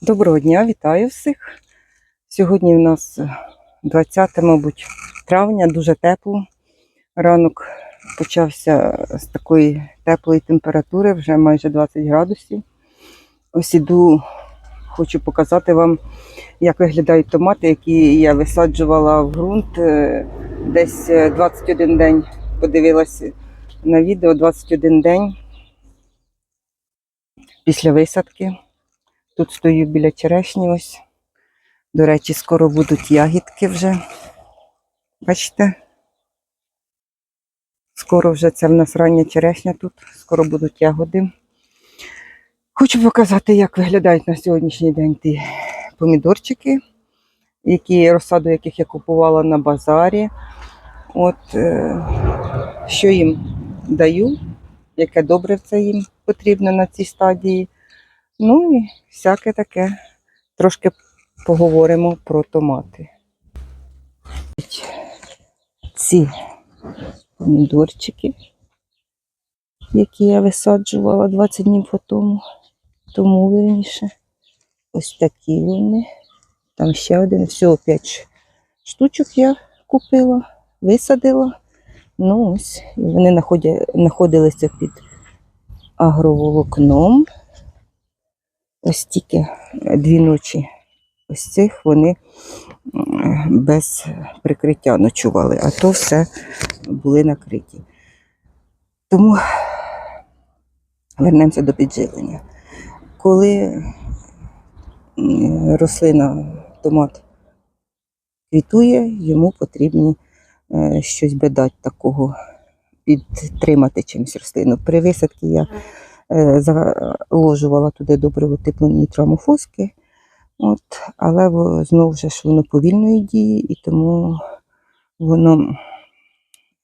Доброго дня, вітаю всіх. Сьогодні у нас 20, мабуть, травня, дуже тепло. Ранок почався з такої теплої температури, вже майже 20 градусів. Ось іду, хочу показати вам, як виглядають томати, які я висаджувала в ґрунт. Е, Десь е, 21 день подивилася на відео, 21 день після висадки. Тут стою біля черешні ось. До речі, скоро будуть ягідки вже. Бачите? Скоро вже це в нас рання черешня тут, скоро будуть ягоди. Хочу показати, як виглядають на сьогоднішній день ті помідорчики, які, розсаду яких я купувала на базарі. От, е, що їм даю, яке добре це їм потрібно на цій стадії. Ну і всяке таке. Трошки поговоримо про томати. Ці помідорчики, які я висаджувала 20 днів по тому, тому вірніше. Ось такі вони. Там ще один, всього 5 штучок я купила, висадила. Ну ось, вони знаходилися під агроволокном. Ось тільки дві ночі ось цих вони без прикриття ночували, а то все були накриті. Тому вернемося до підживлення. Коли рослина, томат квітує, йому потрібні е, щось би дати такого, підтримати чимось рослину. При висадці я заложувала туди добриво типу нітрамофоски, от, але знову ж воно повільної дії, і тому воно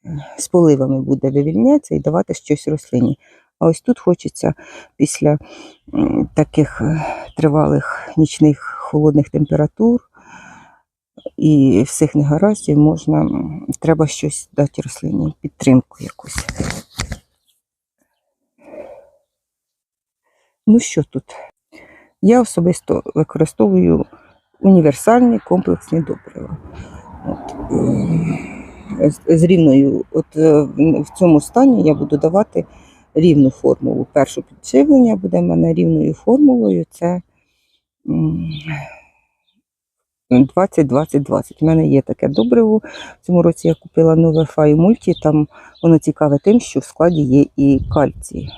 е, з поливами буде вивільнятися і давати щось рослині. А ось тут хочеться після таких е, тривалих нічних холодних температур і всіх негараздів можна, треба щось дати рослині, підтримку якусь. Ну що тут? Я особисто використовую універсальні комплексні добрива. От, е, з, рівною, от е, в в цьому стані я буду давати рівну формулу. Перше підживлення буде в мене рівною формулою. Це 20-20-20. У мене є таке добриво. В цьому році я купила нове Фай Мульті. Там воно цікаве тим, що в складі є і кальцій.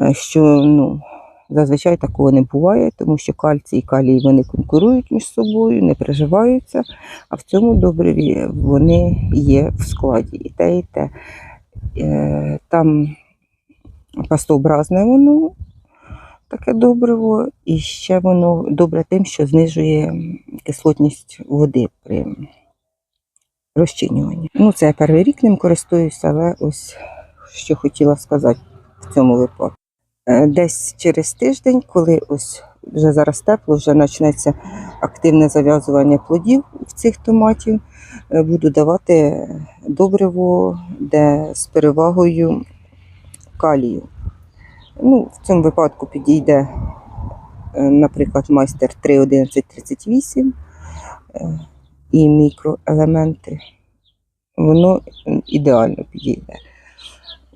Е, Що ну, зазвичай такого не буває, тому що кальцій і калій вони конкурують між собою, не переживаються. А в цьому добриві вони є в складі. І те, і те. Е, Там пастообразне воно таке добриво, і ще воно добре тим, що знижує кислотність води при розчинюванні. Ну, це я перший рік ним користуюся, але ось що хотіла сказати в цьому випадку. Е, Десь через тиждень, коли ось вже зараз тепло, вже почнеться активне зав'язування плодів в цих томатів, е, буду давати добриво, де з перевагою калію. Ну, в цьому випадку підійде, е, наприклад, майстер 3.11.38 е, і мікроелементи. Воно ідеально підійде.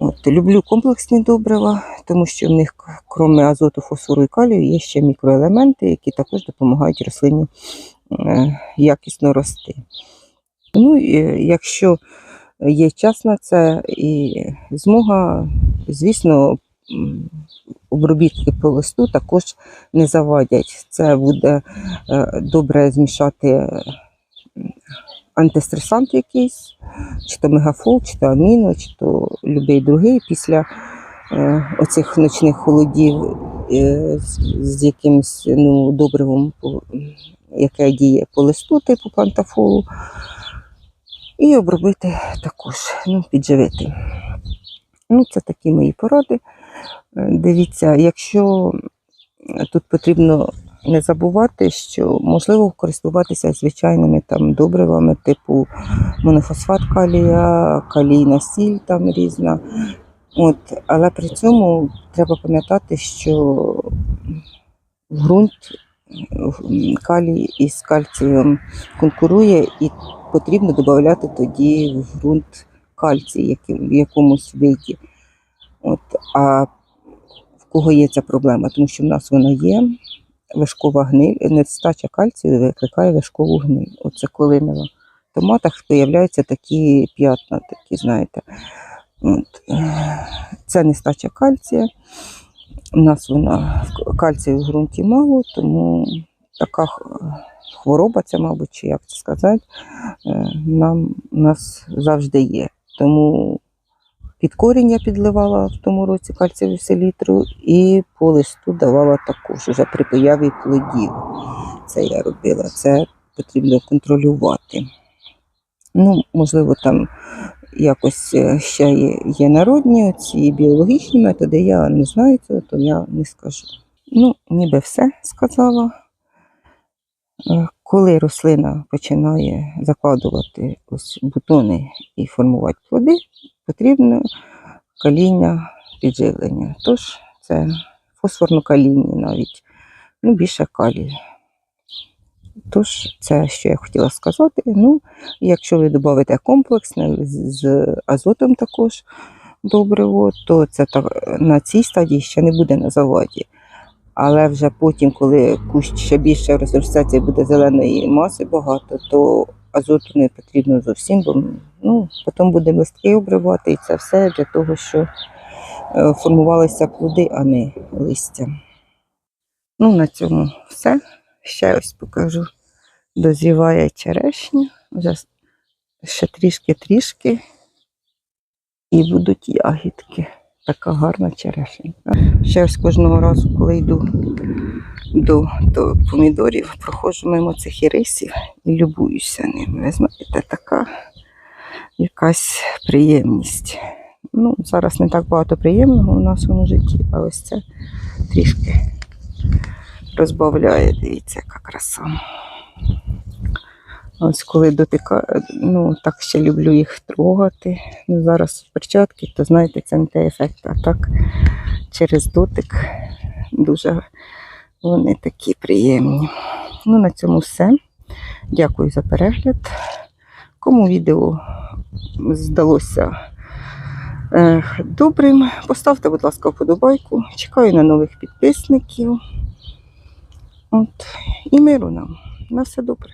От, люблю комплексні добрива, тому що в них, крім азоту, фосфору і калію, є ще мікроелементи, які також допомагають рослині е, якісно рости. Ну, і, е, якщо є час на це і змога, звісно, обробітки по листу також не завадять. Це буде е, добре змішати антистресант якийсь, чи то мегафол, чи то аміно, чи то будь-який другий після е, оцих ночних холодів е, з, з якимось ну, добривом, яке діє по листу, типу пантафолу. І обробити також, ну, підживити. Ну, це такі мої поради. Е, Дивіться, якщо тут потрібно не забувати, що можливо користуватися звичайними там добривами, типу монофосфат калія, калійна сіль там різна. От, але при цьому треба пам'ятати, що в ґрунт калій із кальцієм конкурує, і потрібно додати тоді в ґрунт кальцій в якомусь виді. От, а в кого є ця проблема? Тому що в нас вона є. Вишкова гниль, нестача кальцію викликає вишкову гниль. Оце коли на томатах з'являються такі п'ятна, такі, знаєте. От. е, Це нестача кальція. У нас вона кальцію в ґрунті мало, тому така хвороба, ця, мабуть, чи як це сказати, е, нам у нас завжди є. Тому під корінь я підливала в тому році кальцієву селітру і по листу давала також уже при появі плодів. Це я робила. Це потрібно контролювати. Ну, можливо, там якось е, ще є, є народні ці біологічні методи. Я не знаю цього, то я не скажу. Ну, ніби все сказала. Е, Коли рослина починає закладувати ось бутони і формувати плоди, потрібно каління підживлення. Тож це фосфорно-калійні навіть, ну більше калію. Тож, це що я хотіла сказати. Ну, якщо ви додаєте комплексне з азотом також добриво, то це так, на цій стадії ще не буде на заводі. Але вже потім, коли кущ ще більше розростеться і буде зеленої маси багато, то азоту не потрібно зовсім, бо ну, потім будемо листки обривати, і це все для того, щоб е, формувалися плоди, а не листя. Ну, на цьому все. Ще ось покажу. Дозріває черешня, вже ще трішки-трішки, і будуть ягідки. Така гарна черешенька. Ще ось кожного разу, коли йду до, до помідорів, проходжу мимо цих ірисів і любуюся ними. Ви знаєте, така якась приємність. Ну, зараз не так багато приємного у нашому житті, а ось це трішки розбавляє. Дивіться, яка краса. Ось коли дотика, ну так ще люблю їх трогати. Ну, зараз перчатки, то знаєте, це не той ефект. А так через дотик дуже вони такі приємні. Ну, на цьому все. Дякую за перегляд. Кому відео здалося е, добрим, поставте, будь ласка, вподобайку. Чекаю на нових підписників. От. І миру нам. На все добре.